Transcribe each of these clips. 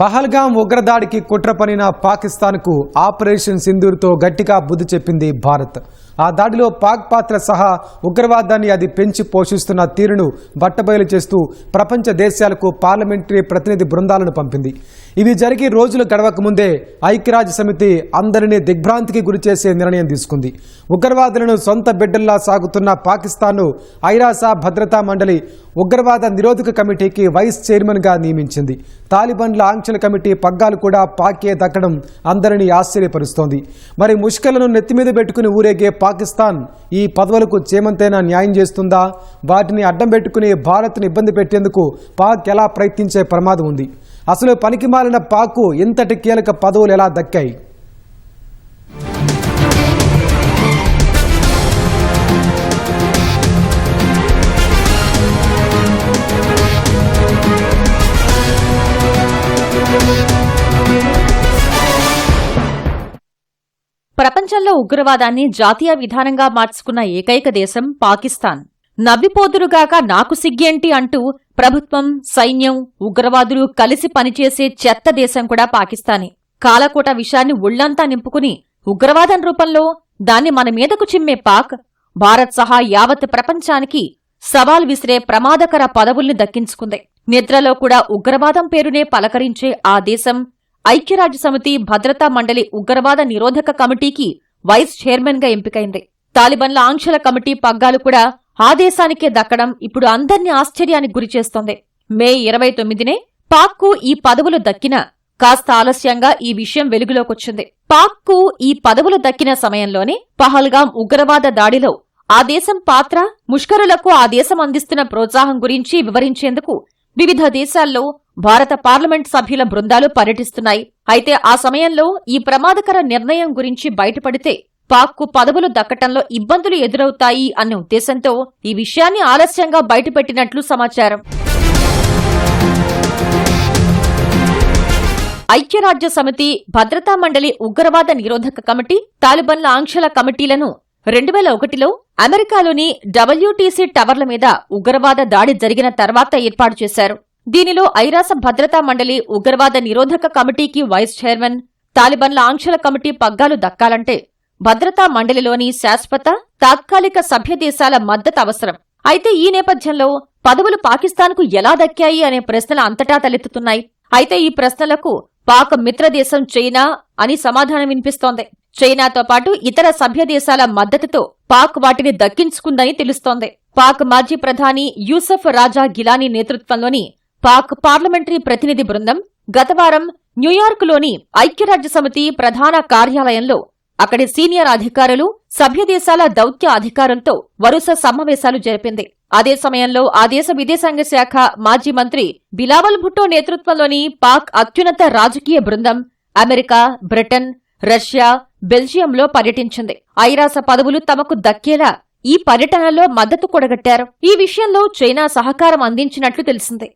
పహల్గాం ఉగ్రదాడికి కుట్ర పనిన పాకిస్తాన్కు ఆపరేషన్ సింధూర్తో గట్టిగా బుద్ధి చెప్పింది భారత్. ఆ దాడిలో పాక్ పాత్ర సహా ఉగ్రవాదాన్ని అది పెంచి పోషిస్తున్న తీరును బట్టబయలు చేస్తూ ప్రపంచ దేశాలకు పార్లమెంటరీ ప్రతినిధి బృందాలను పంపింది. ఇవి జరిగి రోజులు గడవక ముందే ఐక్యరాజ్య సమితి అందరినీ దిగ్భ్రాంతికి గురిచేసే నిర్ణయం తీసుకుంది. ఉగ్రవాదులను సొంత బిడ్డల్లా సాగుతున్న పాకిస్తాన్ను ఐరాసా భద్రతా మండలి ఉగ్రవాద నిరోధక కమిటీకి వైస్ చైర్మన్గా నియమించింది. తాలిబాన్ల ఆంక్షల కమిటీ పగ్గాలు కూడా పాకే దక్కడం అందరినీ ఆశ్చర్యపరుస్తోంది. మరి ముష్కలను నెత్తిమీద పెట్టుకుని ఊరేగే పాకిస్తాన్ ఈ పదవులకు చేమంతైనా న్యాయం చేస్తుందా? వాటిని అడ్డం పెట్టుకుని భారత్ను ఇబ్బంది పెట్టేందుకు పాక్ ఎలా ప్రయత్నించే ప్రమాదం ఉంది. అసలు పనికి మారిన పాకు ఇంతటి కీలక పదవులు ఎలా దక్కాయి? ప్రపంచంలో ఉగ్రవాదాన్ని జాతీయ విధానంగా మార్చుకున్న ఏకైక దేశం పాకిస్తాన్. నవ్విపోదురుగాక నాకు సిగ్గేంటి అంటూ ప్రభుత్వం సైన్యం ఉగ్రవాదులు కలిసి పనిచేసే చెత్త దేశం కూడా పాకిస్తానే. కాలకోట విషయాన్ని ఒళ్ళంతా నింపుకుని ఉగ్రవాదం రూపంలో దాన్ని మన మీదకు చిమ్మే పాక్ భారత్ సహా యావత్ ప్రపంచానికి సవాల్ విసిరే ప్రమాదకర పదవుల్ని దక్కించుకుంది. నిద్రలో కూడా ఉగ్రవాదం పేరునే పలకరించే ఆ దేశం ఐక్యరాజ్య సమితి భద్రతా మండలి ఉగ్రవాద నిరోధక కమిటీకి వైస్ చైర్మన్గా ఎంపికైంది. తాలిబన్ల ఆంక్షల కమిటీ పగ్గాలు కూడా ఆదేశానికే దక్కడం ఇప్పుడు అందర్నీ ఆశ్చర్యానికి గురిచేస్తోంది మే ఇరవై తొమ్మిదినే పాక్కు ఈ పదవులు దక్కిన కాస్త ఆలస్యంగా ఈ విషయం వెలుగులోకొచ్చింది. పాక్కు ఈ పదవులు దక్కిన సమయంలోనే పహల్గాం ఉగ్రవాద దాడిలో ఆ దేశం పాత్ర ముష్కరులకు ఆ దేశం అందిస్తున్న ప్రోత్సాహం గురించి వివరించేందుకు వివిధ దేశాల్లో భారత పార్లమెంట్ సభ్యుల బృందాలు పర్యటిస్తున్నాయి. అయితే ఆ సమయంలో ఈ ప్రమాదకర నిర్ణయం గురించి బయటపడితే పాక్కు పదవులు దక్కటంలో ఇబ్బందులు ఎదురవుతాయి అనే ఉద్దేశంతో ఈ విషయాన్ని ఆలస్యంగా బయటపెట్టినట్లు సమాచారం. ఐక్యరాజ్య సమితి భద్రతా మండలి ఉగ్రవాద నిరోధక కమిటీ తాలిబన్ల ఆంక్షల కమిటీలను రెండు వేల ఒకటిలో అమెరికాలోని డబ్ల్యూటీసీ టవర్ల మీద ఉగ్రవాద దాడి జరిగిన తర్వాత ఏర్పాటు చేశారు. దీనిలో ఐరాస భద్రతా మండలి ఉగ్రవాద నిరోధక కమిటీకి వైస్ చైర్మన్ తాలిబన్ల ఆంక్షల కమిటీ పగ్గాలు దక్కాలంటే భద్రతా మండలిలోని శాశ్వత తాత్కాలిక సభ్య దేశాల మద్దతు అవసరం. అయితే ఈ నేపథ్యంలో పదవులు పాకిస్తాన్కు ఎలా దక్కాయి అనే ప్రశ్నలు అంతటా తలెత్తుతున్నాయి. అయితే ఈ ప్రశ్నలకు పాక్ మిత్రదేశం చైనా అని సమాధానం వినిపిస్తోంది. చైనాతో పాటు ఇతర సభ్య దేశాల మద్దతుతో పాక్ వాటిని దక్కించుకుందని తెలుస్తోంది. పాక్ మాజీ ప్రధాని యూసఫ్ రాజా గిలానీ నేతృత్వంలోని పాక్ పార్లమెంటరీ ప్రతినిధి బృందం గతవారం న్యూయార్క్లోని ఐక్యరాజ్య సమితి ప్రధాన కార్యాలయంలో అక్కడి సీనియర్ అధికారులు సభ్యదేశాల దౌత్య అధికారులతో వరుస సమావేశాలు జరిపింది. అదే సమయంలో ఆ దేశ విదేశాంగ శాఖ మాజీ మంత్రి బిలావల్ భుట్టో నేతృత్వంలోని పాక్ అత్యున్నత రాజకీయ బృందం అమెరికా బ్రిటన్ రష్యా బెల్జియంలో పర్యటించింది. ఐరాస పదవులు తమకు దక్కేలా ఈ పర్యటనలో మద్దతు కూడగట్టారు. ఈ విషయంలో చైనా సహకారం అందించినట్లు తెలిసింది.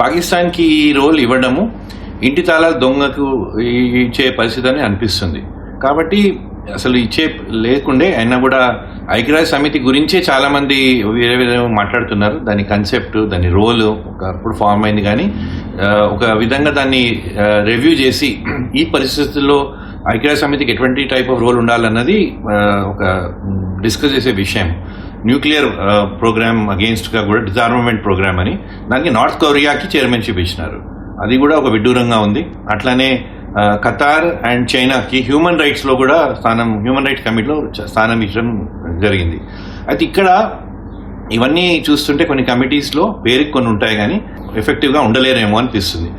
పాకిస్తాన్కి ఈ రోల్ ఇవ్వడము ఇంటి తాళాలు దొంగకు ఇచ్చే పరిస్థితి అని అనిపిస్తుంది. కాబట్టి అసలు ఇచ్చే లేకుండే అయినా కూడా ఐక్యరాజ్య సమితి గురించే చాలామంది వేరే వేరే మాట్లాడుతున్నారు. దాని కన్సెప్ట్ దాని రోల్ ఒకప్పుడు ఫామ్ అయింది కానీ ఒక విధంగా దాన్ని రివ్యూ చేసి ఈ పరిస్థితుల్లో ఐక్యరాజ్య సమితికి ఎటువంటి టైప్ ఆఫ్ రోల్ ఉండాలన్నది ఒక డిస్కస్ చేసే విషయం. న్యూక్లియర్ ప్రోగ్రామ్ అగేన్స్ట్గా కూడా డిజార్మమెంట్ ప్రోగ్రామ్ అని. దానికి నార్త్ కొరియాకి చైర్మన్షిప్ ఇచ్చినారు. అది కూడా ఒక విడ్డూరంగా ఉంది. అట్లానే ఖతార్ అండ్ చైనాకి హ్యూమన్ రైట్స్లో కూడా స్థానం హ్యూమన్ రైట్స్ కమిటీలో స్థానం ఇచ్చడం జరిగింది. అయితే ఇక్కడ ఇవన్నీ చూస్తుంటే కొన్ని కమిటీస్లో పేరుకి కొన్ని ఉంటాయి కానీ ఎఫెక్టివ్గా ఉండలేరేమో అనిపిస్తుంది.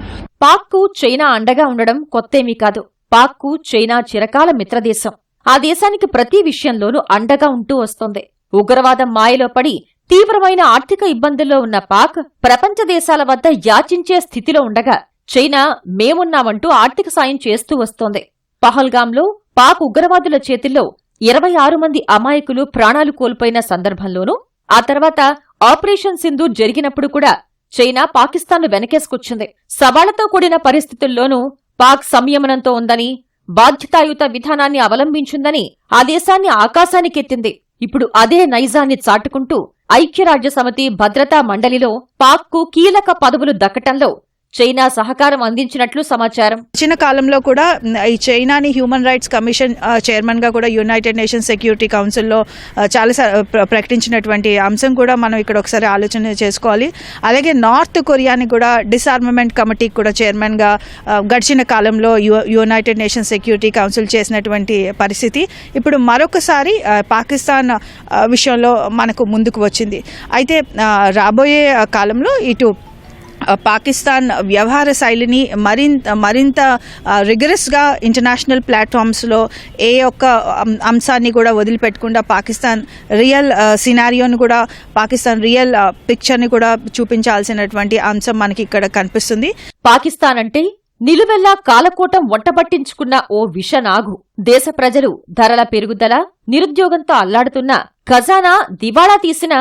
పాక్కు చైనా అండగా ఉండడం కొత్తేమీ కాదు. పాక్కు చైనా చిరకాల మిత్రదేశం. ఆ దేశానికి ప్రతి విషయంలోనూ అండగా ఉంటూ వస్తోంది. ఉగ్రవాదం మాయలో పడి తీవ్రమైన ఆర్థిక ఇబ్బందుల్లో ఉన్న పాక్ ప్రపంచ దేశాల వద్ద యాచించే స్థితిలో ఉండగా చైనా మేమున్నామంటూ ఆర్థిక సాయం చేస్తూ వస్తోంది. పహల్గాంలో పాక్ ఉగ్రవాదుల చేతిల్లో ఇరవై ఆరు మంది అమాయకులు ప్రాణాలు కోల్పోయిన సందర్భంలోనూ ఆ తర్వాత ఆపరేషన్ సింధు జరిగినప్పుడు కూడా చైనా పాకిస్తాన్ను వెనకేసుకొచ్చింది. సవాళ్ళతో కూడిన పరిస్థితుల్లోనూ పాక్ సంయమనంతో ఉందని బాధ్యతాయుత విధానాన్ని అవలంబించిందని ఆ దేశాన్ని ఆకాశానికెత్తింది. ఇప్పుడు అదే నైజాన్ని చాటుకుంటూ ఐక్యరాజ్య సమితి భద్రతా మండలిలో పాక్కు కీలక పదవులు దక్కటంలో చైనా సహకారం అందించినట్లు సమాచారం. చిన్న కాలంలో కూడా ఈ చైనాని హ్యూమన్ రైట్స్ కమిషన్ చైర్మన్ చైర్మన్గా కూడా యునైటెడ్ నేషన్స్ సెక్యూరిటీ కౌన్సిల్లో చాలా ప్ర- ప్రకటించినటువంటి అంశం కూడా మనం ఇక్కడ ఒకసారి ఆలోచన చేసుకోవాలి. అలాగే నార్త్ కొరియాని కూడా డిసార్మమెంట్ కమిటీకి కూడా చైర్మన్గా గా గడిచిన కాలంలో యునైటెడ్ నేషన్స్ సెక్యూరిటీ కౌన్సిల్ చేసినటువంటి పరిస్థితి. ఇప్పుడు మరొకసారి పాకిస్తాన్ విషయంలో మనకు ముందుకు వచ్చింది. అయితే రాబోయే కాలంలో ఇటు పాకిస్తాన్ వ్యవహార శైలిని మరింత మరింత రిగరస్గా ఇంటర్నేషనల్ ప్లాట్ఫామ్స్లో ఏ ఒక్క అంశాన్ని కూడా వదిలిపెట్టకుండా పాకిస్తాన్ రియల్ సినారియోని కూడా పాకిస్తాన్ రియల్ పిక్చర్ని కూడా చూపించాల్సినటువంటి అంశం మనకి ఇక్కడ కనిపిస్తుంది. పాకిస్తాన్ అంటే నిలువెల్లా కాలకూటం వంటబట్టించుకున్న ఓ విషనాగు దేశ ప్రజలు ధరల పెరుగుదల నిరుద్యోగంతో అల్లాడుతున్న ఖజానా దివాళా తీసిన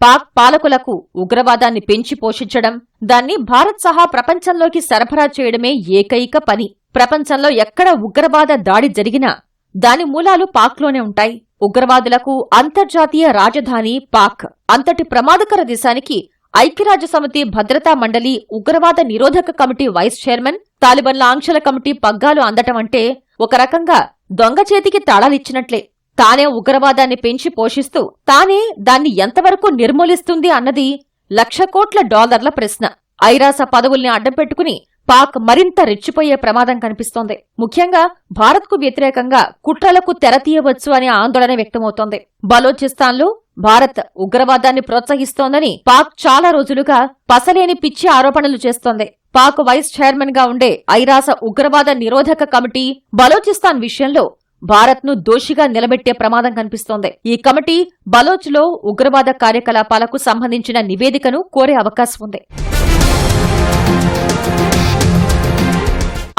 పాక్ పాలకులకు ఉగ్రవాదాన్ని పెంచి పోషించడం దాన్ని భారత్ సహా ప్రపంచంలోకి సరఫరా చేయడమే ఏకైక పని. ప్రపంచంలో ఎక్కడ ఉగ్రవాద దాడి జరిగినా దాని మూలాలు పాక్లోనే ఉంటాయి. ఉగ్రవాదులకు అంతర్జాతీయ రాజధాని పాక్. అంతటి ప్రమాదకర దేశానికి ఐక్యరాజ్యసమితి భద్రతా మండలి ఉగ్రవాద నిరోధక కమిటీ వైస్ చైర్మన్ తాలిబన్ల ఆంక్షల కమిటీ పగ్గాలు అందటం అంటే ఒక రకంగా దొంగ చేతికి తాళాలిచ్చినట్లే. తానే ఉగ్రవాదాన్ని పెంచి పోషిస్తూ తానే దాన్ని ఎంతవరకు నిర్మూలిస్తుంది అన్నది లక్ష కోట్ల డాలర్ల ప్రశ్న. ఐరాస పదవుల్ని అడ్డం పెట్టుకుని పాక్ మరింత రెచ్చిపోయే ప్రమాదం కనిపిస్తోంది. ముఖ్యంగా భారత్కు వ్యతిరేకంగా కుట్రలకు తెరతీయవచ్చు అనే ఆందోళన వ్యక్తమవుతోంది. బలోచిస్తాన్లో భారత్ ఉగ్రవాదాన్ని ప్రోత్సహిస్తోందని పాక్ చాలా రోజులుగా పసలేని పిచ్చి ఆరోపణలు చేస్తోంది. పాక్ వైస్ చైర్మన్గా ఉండే ఐరాస ఉగ్రవాద నిరోధక కమిటీ బలోచిస్తాన్ విషయంలో భారత్ను దోషిగా నిలబెట్టే ప్రమాదం కనిపిస్తోంది. ఈ కమిటీ బలోచ్లో ఉగ్రవాద కార్యకలాపాలకు సంబంధించిన నివేదికను కోరే అవకాశం ఉంది.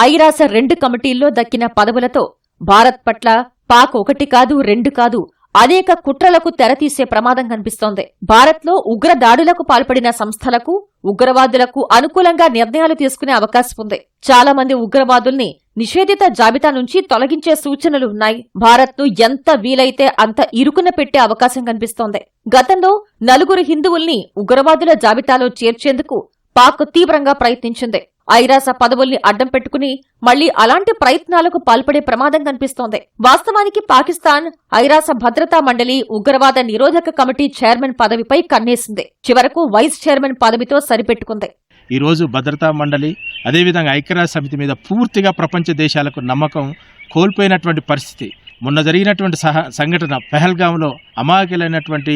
ఐరాస రెండు కమిటీల్లో దక్కిన పదవులతో భారత్ పట్ల పాక్ ఒకటి కాదు రెండు కాదు అనేక కుట్రలకు తెరతీసే ప్రమాదం కనిపిస్తోంది. భారత్లో ఉగ్ర దాడులకు పాల్పడిన సంస్థలకు ఉగ్రవాదులకు అనుకూలంగా నిర్ణయాలు తీసుకునే అవకాశం ఉంది. చాలా మంది ఉగ్రవాదుల్ని నిషేధిత జాబితా నుంచి తొలగించే సూచనలు ఉన్నాయి. భారత్ను ఎంత వీలైతే అంత ఇరుకున పెట్టే అవకాశం కనిపిస్తోంది. గతంలో నలుగురు హిందువుల్ని ఉగ్రవాదుల జాబితాలో చేర్చేందుకు పాక్ తీవ్రంగా ప్రయత్నించింది. ఐరాస పదవుల్ని అడ్డం పెట్టుకుని మళ్ళీ అలాంటి ప్రయత్నాలకు పాల్పడే ప్రమాదం కనిపిస్తోంది. వాస్తవానికి పాకిస్తాన్ ఐరాస భద్రతా మండలి ఉగ్రవాద నిరోధక కమిటీ చైర్మన్ పదవిపై కన్నేసింది. చివరకు వైస్ చైర్మన్ పదవితో సరిపెట్టుకుంది. ఈరోజు భద్రతా మండలి అదేవిధంగా ఐక్యరాజ్య సమితి మీద పూర్తిగా ప్రపంచ దేశాలకు నమ్మకం కోల్పోయినటువంటి పరిస్థితి. మొన్న జరిగినటువంటి సహ సంఘటన పెహల్గాంలో అమాయకులైనటువంటి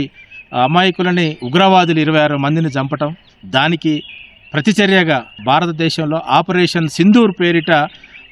అమాయకులని ఉగ్రవాదులు ఇరవై ఆరు మందిని చంపటం దానికి ప్రతిచర్యగా భారతదేశంలో ఆపరేషన్ సింధూర్ పేరిట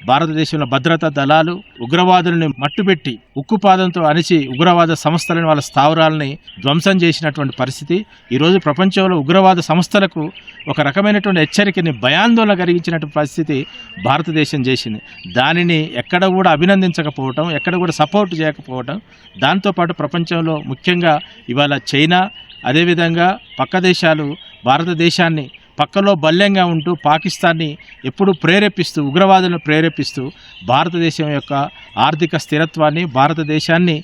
భారతదేశంలో భద్రతా దళాలు ఉగ్రవాదులను మట్టుపెట్టి ఉక్కుపాదంతో అణిచి ఉగ్రవాద సంస్థలను వాళ్ళ స్థావరాలని ధ్వంసం చేసినటువంటి పరిస్థితి. ఈరోజు ప్రపంచంలో ఉగ్రవాద సంస్థలకు ఒక రకమైనటువంటి హెచ్చరికని భయాందోళన కలిగించినటువంటి పరిస్థితి భారతదేశం చేసింది. దానిని ఎక్కడ కూడా అభినందించకపోవటం ఎక్కడ కూడా సపోర్ట్ చేయకపోవటం దాంతోపాటు ప్రపంచంలో ముఖ్యంగా ఇవాళ చైనా అదేవిధంగా పక్క దేశాలు భారతదేశాన్ని పక్కలో బల్యంగా ఉంటూ పాకిస్తాన్ని ఎప్పుడు ప్రేరేపిస్తూ ఉగ్రవాదులను ప్రేరేపిస్తూ భారతదేశం యొక్క ఆర్థిక స్థిరత్వాన్ని భారతదేశాన్ని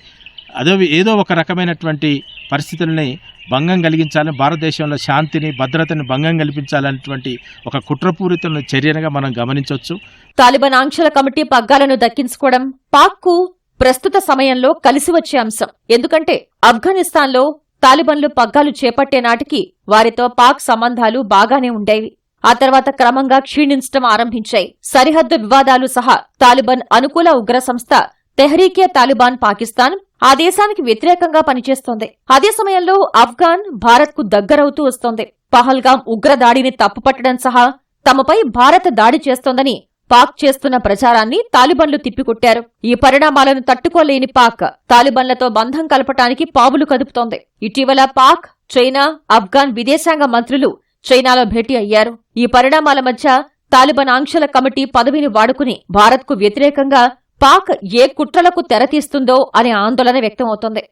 అదో ఏదో ఒక రకమైనటువంటి పరిస్థితుల్ని భంగం కలిగించాలని భారతదేశంలో శాంతిని భద్రతని భంగం కల్పించాలనేటువంటి ఒక కుట్రపూరిత చర్యగా మనం గమనించవచ్చు తాలిబాన్ ఆంక్షల కమిటీ పగ్గాలను దక్కించుకోవడం పాక్కు ప్రస్తుత సమయంలో కలిసి వచ్చే అంశం. ఎందుకంటే ఆఫ్ఘనిస్తాన్లో తాలిబన్లు పగ్గాలు చేపట్టే నాటికి వారితో పాక్ సంబంధాలు బాగానే ఉండేవి. ఆ తర్వాత క్రమంగా క్షీణించడం ఆరంభించాయి. సరిహద్దు వివాదాలు సహా తాలిబాన్ అనుకూల ఉగ్ర సంస్థ తెహ్రీకే తాలిబాన్ పాకిస్తాన్ ఆ దేశానికి వ్యతిరేకంగా పనిచేస్తోంది. అదే సమయంలో ఆఫ్ఘాన్ భారత్కు దగ్గరవుతూ వస్తోంది. పహల్గాం ఉగ్ర దాడిని తప్పుపట్టడం సహా తమపై భారత్ దాడి చేస్తోందని పాక్ చేస్తున్న ప్రచారాన్ని తాలిబన్లు తిప్పికొట్టారు. ఈ పరిణామాలను తట్టుకోలేని పాక్ తాలిబన్లతో బంధం కలపటానికి పావులు కదుపుతోంది. ఇటీవల పాక్ చైనా ఆఫ్ఘాన్ విదేశాంగ మంత్రులు చైనాలో భేటీ అయ్యారు. ఈ పరిణామాల మధ్య తాలిబాన్ ఆంక్షల కమిటీ పదవిని వాడుకుని భారత్కు వ్యతిరేకంగా పాక్ ఏ కుట్రలకు తెరతీస్తుందో అనే ఆందోళన వ్యక్తమవుతోంది.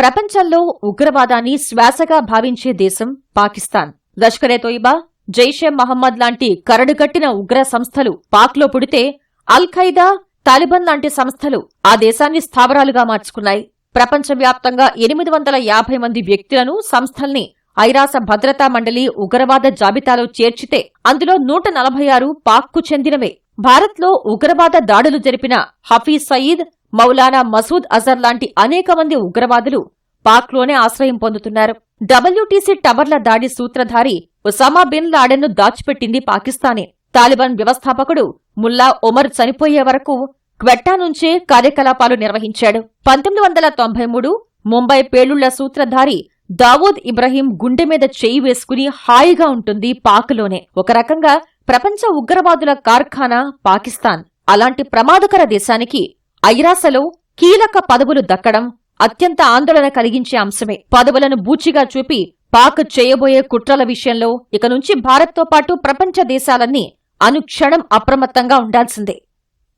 ప్రపంచంలో ఉగ్రవాదాన్ని శ్వాసగా భావించే దేశం పాకిస్తాన్. లష్కరే తోయిబా జైషే మహమ్మద్ లాంటి కరడుగట్టిన ఉగ్ర సంస్థలు పాక్లో పుడితే అల్ ఖైదా తాలిబాన్ లాంటి సంస్థలు ఆ దేశాన్ని స్థావరాలుగా మార్చుకున్నాయి. ప్రపంచవ్యాప్తంగా ఎనిమిది వందల యాభై మంది వ్యక్తులను సంస్థల్ని ఐరాస భద్రతా మండలి ఉగ్రవాద జాబితాలో చేర్చితే అందులో నూట నలభై ఆరు పాక్కు చెందినవే. భారత్లో ఉగ్రవాద దాడులు జరిపిన హఫీజ్ సయీద్ మౌలానా మసూద్ అజర్ లాంటి అనేక మంది ఉగ్రవాదులు పాక్లోనే ఆశ్రయం పొందుతున్నారు. డబ్ల్యూటీసీ టవర్ల దాడి సూత్రధారి ఒసామా బిన్ లాడెన్ను దాచిపెట్టింది పాకిస్తానే. తాలిబాన్ వ్యవస్థాపకుడు ముల్లా ఒమర్ చనిపోయే వరకు క్వెట్టా నుంచే కార్యకలాపాలు నిర్వహించాడు. పంతొమ్మిది వందల తొంభై మూడు ముంబై పేలుళ్ళ సూత్రధారి దావూద్ ఇబ్రహీం గుండె మీద చేయి వేసుకుని హాయిగా ఉంటుంది పాక్లోనే. ఒక రకంగా ప్రపంచ ఉగ్రవాదుల కార్ఖానా పాకిస్తాన్. అలాంటి ప్రమాదకర దేశానికి ఐరాసలో కీలక పదవులు దక్కడం అత్యంత ఆందోళన కలిగించే అంశమే. పదవులను బూచిగా చూపి పాక్ చేయబోయే కుట్రల విషయంలో ఇక నుంచి భారత్తో పాటు ప్రపంచ దేశాలన్నీ అనుక్షణం అప్రమత్తంగా ఉండాల్సిందే.